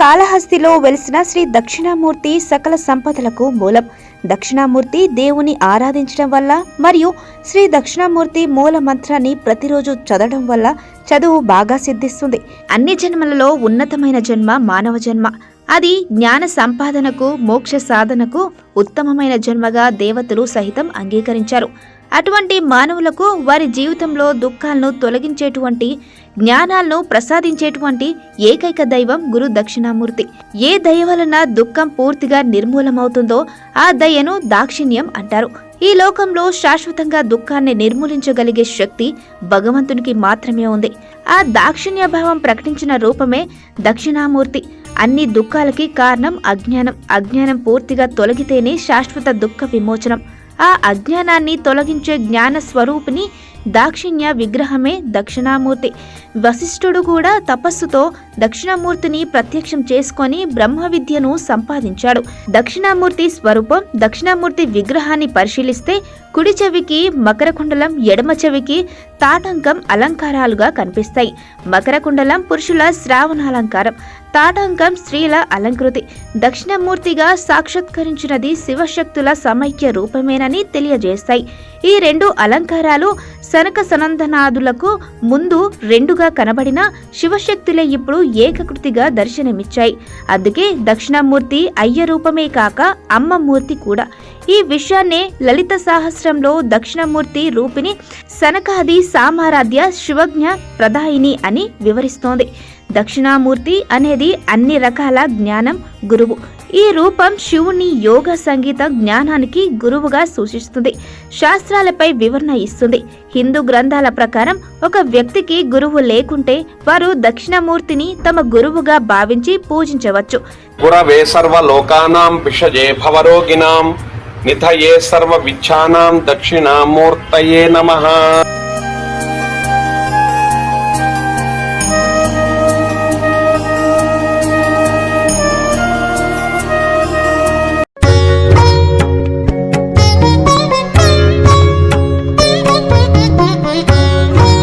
కాళహస్తిలో వెలిసిన శ్రీ దక్షిణామూర్తి సకల సంపదలకు మూలం. దక్షిణామూర్తి దేవుని ఆరాధించడం వల్ల మరియు శ్రీ దక్షిణామూర్తి మూల మంత్రాన్ని ప్రతిరోజు చదవడం వల్ల చదువు బాగా సిద్ధిస్తుంది. అన్ని జన్మలలో ఉన్నతమైన జన్మ మానవ జన్మ. అది జ్ఞాన సంపాదనకు మోక్ష సాధనకు ఉత్తమమైన జన్మగా దేవతలు సహితం అంగీకరించారు. అటువంటి మానవులకు వారి జీవితంలో దుఃఖాలను తొలగించేటువంటి జ్ఞానాలను ప్రసాదించేటువంటి ఏకైక దైవం గురు దక్షిణామూర్తి. ఏ దయ వలన దుఃఖం పూర్తిగా నిర్మూలమవుతుందో ఆ దయను దాక్షిణ్యం అంటారు. ఈ లోకంలో శాశ్వతంగా దుఃఖాన్ని నిర్మూలించగలిగే శక్తి భగవంతునికి మాత్రమే ఉంది. ఆ దాక్షిణ్య భావం ప్రకటించిన రూపమే దక్షిణామూర్తి. అన్ని దుఃఖాలకి కారణం అజ్ఞానం. అజ్ఞానం పూర్తిగా తొలగితేనే శాశ్వత దుఃఖ విమోచనం. ఆ అజ్ఞానాన్ని తొలగించే జ్ఞాన స్వరూపిణి దాక్షిణ్య విగ్రహమే దక్షిణామూర్తి. వశిష్ఠుడు కూడా తపస్సుతో దక్షిణామూర్తిని ప్రత్యక్షం చేసుకొని బ్రహ్మ విద్యను సంపాదించాడు. దక్షిణామూర్తి స్వరూపం దక్షిణామూర్తి విగ్రహాన్ని పరిశీలిస్తే కుడి చెవికి మకరకుండలం ఎడమ చెవికి తాటంకం అలంకారాలుగా కనిపిస్తాయి. మకరకుండలం పురుషుల శ్రావణాలంకారం తాటంకం స్త్రీల అలంకృతి. దక్షిణమూర్తిగా సాక్షాత్కరించినది శివశక్తుల సమైక్య రూపమేనని తెలియజేస్తాయి. ఈ రెండు అలంకారాలు సనక సనందనాదులకు ముందు రెండుగా కనబడిన శివశక్తులే ఇప్పుడు ఏకకృతిగా దర్శనమిచ్చాయి. అందుకే దక్షిణామూర్తి అయ్య రూపమే కాక అమ్మమూర్తి కూడా. ఈ విషయాన్నే లలిత సాహస్రంలో దక్షిణమూర్తి రూపిణి సనకాది సామారాధ్య శివజ్ఞ ప్రదాయిని అని వివరిస్తోంది. దక్షిణామూర్తి అనేది అన్ని రకాల జ్ఞానం గురువు. ఈ రూపం శివుని యోగ సంగీత జ్ఞానానికి గురువుగా సూచిస్తుంది. శాస్త్రాలపై వివరణ ఇస్తుంది. హిందూ గ్రంథాల ప్రకారం ఒక వ్యక్తికి గురువు లేకుంటే వారు దక్షిణమూర్తిని తమ గురువుగా భావించి పూజించవచ్చు. గురవే సర్వలోకానాం విషజే భవరోగిణాం నిధయే సర్వ విచ్ఛానాం దక్షిణామూర్తయే నమః.